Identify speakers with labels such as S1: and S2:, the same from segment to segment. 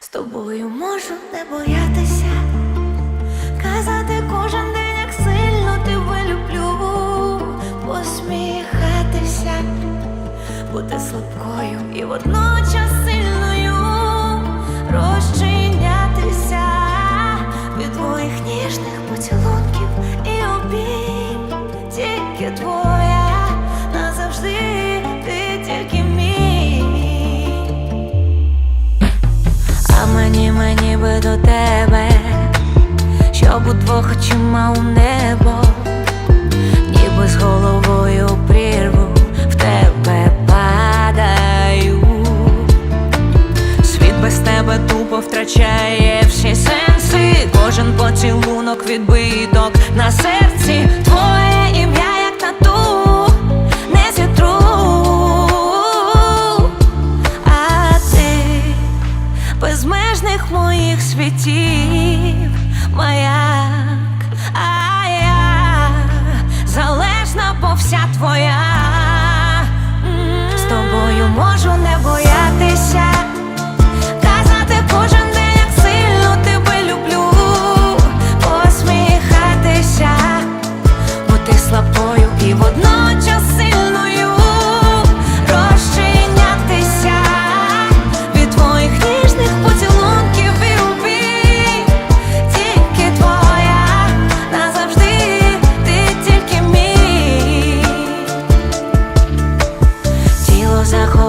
S1: З тобою можу не боятися, казати кожен день, як сильно тебе люблю, посміхатися, бути слабкою і водночас сильною, розчинятися від твоїх ніжних поцілунків і обійм, тільки твоя щоб удвох очима у небо, ніби з головою прірву в тебе падаю. Світ без тебе тупо втрачає всі сенси. Кожен поцілунок відбиток на серці. Твоє ім'я, як тату, не зітру. А ти безмежних моїх світів, маяк,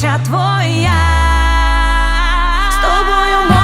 S1: душа твоя з тобою.